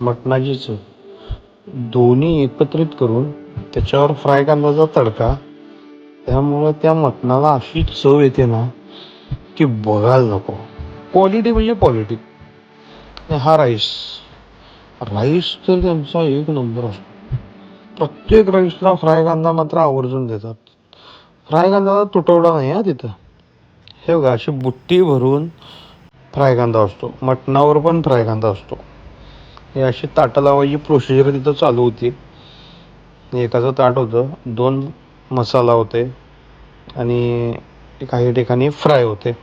मटणाची चव दोन्ही एकत्रित करून त्याच्यावर फ्राय कांद्याचा तडका. त्यामुळं त्या मटणाला अशी चव येते ना की बघायला नको. क्वालिटी म्हणजे क्वालिटी हा राईस राईस तर त्यांचा एक नंबर असतो. प्रत्येक राईसला फ्राय कांदा मात्र आवर्जून देतात. फ्राय कांदा तुटवडा नाही हा तिथं. हे बघा अशी बुट्टी भरून फ्राय कांदा असतो. मटणावर पण फ्राय कांदा असतो. हे अशी ताटं लावायची प्रोसिजर तिथं चालू होती. एकाचं ताट होतं दोन मसाला होते आणि काही ठिकाणी फ्राय होते.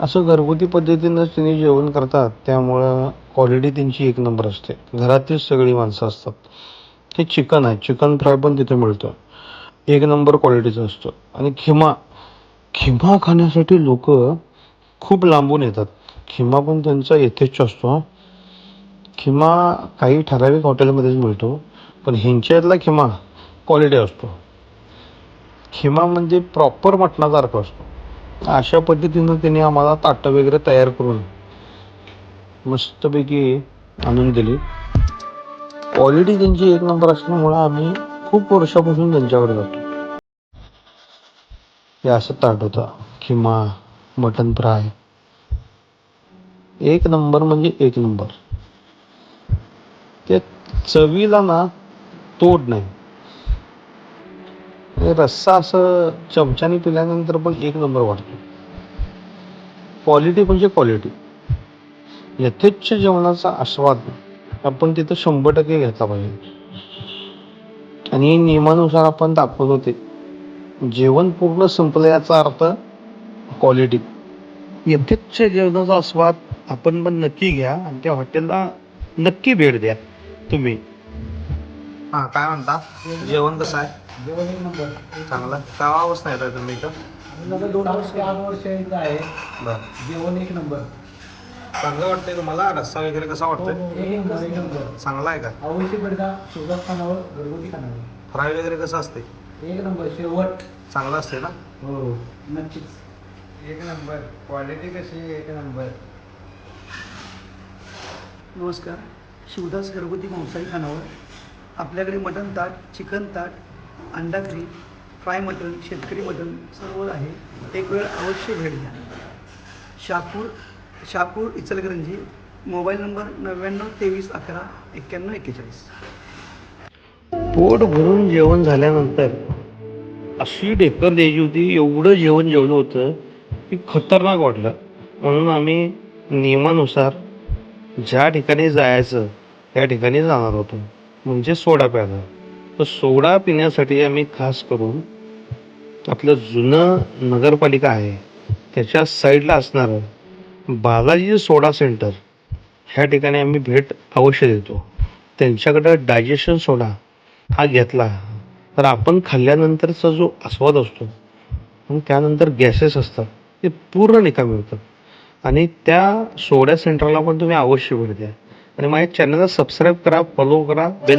असं घरगुती पद्धतीनंच त्यांनी जेवण करतात त्यामुळं क्वालिटी त्यांची एक नंबर असते. घरातलीच सगळी माणसं असतात. हे चिकन आहे. चिकन फ्राय पण तिथे मिळतं. एक नंबर क्वालिटीचं असतं. आणि खिमा खिमा खाण्यासाठी लोक खूप लांबून येतात. खिमा पण त्यांचा यथेच्छ असतो खिमा काही ठराविक हॉटेलमध्येच मिळतो पण ह्यांच्यातला खिमा क्वालिटी असतो. खिमा म्हणजे प्रॉपर मटणासारखा असतो. अशा पद्धतीनं त्यांनी आम्हाला ताटं वगैरे तयार करून मस्तपैकी आणून दिली. क्वालिटी त्यांची एक नंबर असल्यामुळं आम्ही खूप वर्षापासून त्यांच्याकडे जातो. हे असं ताट होता. Keema mutton fry. एक नंबर म्हणजे एक नंबर. त्या चवीला ना तोड नाही. रस्सा असं चमच्याने पिल्यानंतर पण एक नंबर वाटतो क्वालिटी म्हणजे क्वालिटी यथेच्छ जेवणाचा आस्वाद आपण तिथं शंभर टक्के घेतला पाहिजे. आणि नियमानुसार आपण दाखवत होते जेवण पूर्ण संपलं याचा अर्थ क्वालिटी यथेच्छ जेवणाचा आस्वाद आपण पण नक्की घ्या आणि त्या हॉटेलला नक्की भेट द्या. तुम्ही. हा काय म्हणता? जेवण कसं आहे? जेवण एक नंबर चांगलं. काय अवस्था येत आहे तुम्ही इथं? आपल्याला दोन वर्ष आठ वर्ष इथं आहे बरं. जेवण एक नंबर चांगलं वाटतंय तुम्हाला? रस्सा वगैरे कसा वाटतोय? एक नंबर एक नंबर चांगला आहे का? अवश्य बेडका शिवदास खानावर घरगुती खानावर फ्राय वगैरे कसं असते एक नंबर शेवट चांगलं असते ना? हो नक्कीच एक नंबर. क्वालिटी कशी एक नंबर. नमस्कार. शिवदास घरगुती मांसाहारी खानावर आपल्याकडे मटण ताट चिकन ताट अंडा करी फ्राय मटण शेतकरी मटण सर्व आहे. एक वेळ अवश्य भेट द्या. शापूर शापूर इचलकरंजी मोबाईल नंबर नव्याण्णव तेवीस अकरा एक्क्याण्णव एक्केचाळीस. पोट भरून जेवण झाल्यानंतर अशी ढेकर द्यायची होती एवढं जेवण जेवलं होतं की खतरनाक वाटलं. म्हणून आम्ही नियमानुसार ज्या ठिकाणी जायचं त्या ठिकाणी जाणार होतो म्हणजे सोडा प्यायला. तर सोडा पिण्यासाठी आम्ही खास करून आपलं जुनं नगरपालिका आहे त्याच्या साईडला असणारं बालाजी सोडा सेंटर. ह्या ठिकाणी आम्ही भेट अवश्य देतो. त्यांच्याकडं डायजेशन सोडा हा घेतला. तर आपण खाल्ल्यानंतरचा जो आस्वाद असतो मग त्यानंतर गॅसेस असतात ते पूर्ण निकामी होतात. आणि त्या सोडा सेंटरला पण तुम्ही अवश्य भेट द्या. आणि माझ्या चॅनलला सबस्क्राईब करा फॉलो करा. बेल